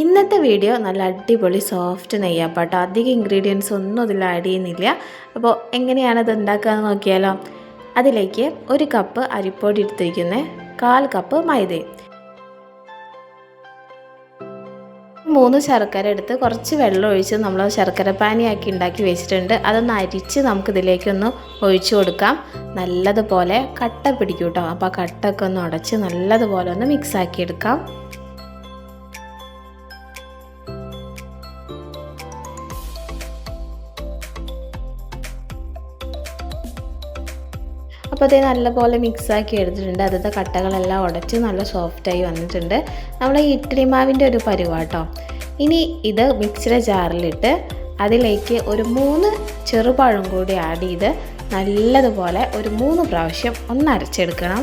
ഇന്നത്തെ വീഡിയോ നല്ല അടിപൊളി സോഫ്റ്റ് നെയ്യാപ്പാട്ടോ. അധികം ഇൻഗ്രീഡിയൻസ് ഒന്നും ഇതിൽ ആഡ് ചെയ്യുന്നില്ല. അപ്പോൾ എങ്ങനെയാണ് ഇത് ഉണ്ടാക്കുകയെന്ന് നോക്കിയാലോ. അതിലേക്ക് ഒരു കപ്പ് അരിപ്പൊടി എടുത്തിരിക്കുന്നത് കാൽ കപ്പ് മൈദയും മൂന്ന് ശർക്കര എടുത്ത് കുറച്ച് വെള്ളം ഒഴിച്ച് നമ്മൾ ശർക്കര പാനിയാക്കി ഉണ്ടാക്കി വെച്ചിട്ടുണ്ട്. അതൊന്ന് അരിച്ച് നമുക്കിതിലേക്കൊന്ന് ഒഴിച്ചു കൊടുക്കാം. നല്ലതുപോലെ കട്ട പിടിക്കും കേട്ടോ അപ്പോൾ ആ കട്ടൊക്കെ ഒന്ന് ഉടച്ച് നല്ലതുപോലെ ഒന്ന് മിക്സ് ആക്കി എടുക്കാം. അപ്പോൾ അതേ നല്ലപോലെ മിക്സാക്കി എടുത്തിട്ടുണ്ട്. അതിന്റെ കട്ടകളെല്ലാം ഉടച്ച് നല്ല സോഫ്റ്റായി വന്നിട്ടുണ്ട്. നമ്മൾ ഈ ഇഡ്ഡലി മാവിന്റെ ഒരു പരിവാട്ടോ. ഇനി ഇത് മിക്സിയുടെ ജാറിലിട്ട് അതിലേക്ക് ഒരു മൂന്ന് ചെറുപഴം കൂടി ആഡ് ചെയ്ത് നല്ലതുപോലെ ഒരു മൂന്ന് പ്രാവശ്യം ഒന്ന് അരച്ചെടുക്കണം.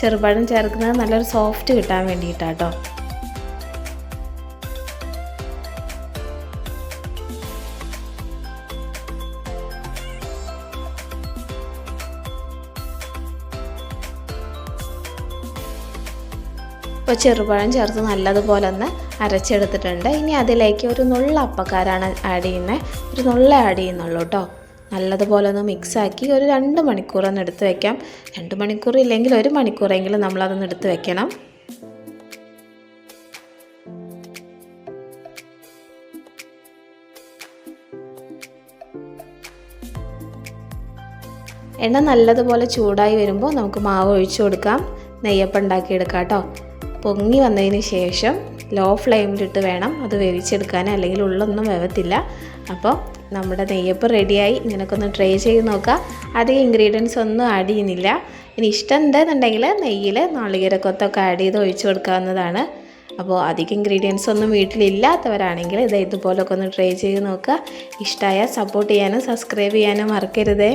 ചെറുപഴം ചേർക്കുന്നത് നല്ലൊരു സോഫ്റ്റ് കിട്ടാൻ വേണ്ടിയിട്ടാട്ടോ. ഇപ്പോൾ ചെറുപഴം ചേർത്ത് നല്ലതുപോലെ ഒന്ന് അരച്ചെടുത്തിട്ടുണ്ട്. ഇനി അതിലേക്ക് ഒരു നുള്ള അപ്പക്കാരാണ് ആഡ് ചെയ്യുന്നത് ഒരു നുള്ള ആഡ് ചെയ്യുന്നുള്ളൂ കേട്ടോ നല്ലതുപോലെ ഒന്ന് മിക്സാക്കി ഒരു രണ്ട് മണിക്കൂർ ഒന്ന് എടുത്ത് വയ്ക്കാം രണ്ട് മണിക്കൂർ ഇല്ലെങ്കിൽ ഒരു മണിക്കൂറെങ്കിലും നമ്മളതൊന്ന് എടുത്ത് വയ്ക്കണം എണ്ണ നല്ലതുപോലെ ചൂടായി വരുമ്പോൾ നമുക്ക് മാവ് ഒഴിച്ചു കൊടുക്കാം. നെയ്യപ്പം ഉണ്ടാക്കിയെടുക്കാം കേട്ടോ പൊങ്ങി വന്നതിന് ശേഷം ലോ ഫ്ലെയിമിലിട്ട് വേണം അത് വേവിച്ചെടുക്കാൻ അല്ലെങ്കിൽ ഉള്ളൊന്നും വേവത്തില്ല. അപ്പോൾ നമ്മുടെ നെയ്യപ്പം റെഡിയായി നിനക്കൊന്ന് ട്രൈ ചെയ്ത് നോക്കുക അധികം ഇൻഗ്രീഡിയൻസ് ഒന്നും ആഡ് ചെയ്യുന്നില്ല. ഇനി ഇഷ്ടം ഉണ്ടെന്നുണ്ടെങ്കിൽ നെയ്യിൽ നാളികേരക്കൊത്തൊക്കെ ആഡ് ചെയ്ത് ഒഴിച്ചു കൊടുക്കാവുന്നതാണ്. അപ്പോൾ അധികം ഇൻഗ്രീഡിയൻസ് ഒന്നും വീട്ടിലില്ലാത്തവരാണെങ്കിൽ ഇത് ഇതുപോലൊക്കെ ഒന്ന് ട്രൈ ചെയ്ത് നോക്കുക ഇഷ്ടമായ സപ്പോർട്ട് ചെയ്യാനും സബ്സ്ക്രൈബ് ചെയ്യാനും മറക്കരുതേ.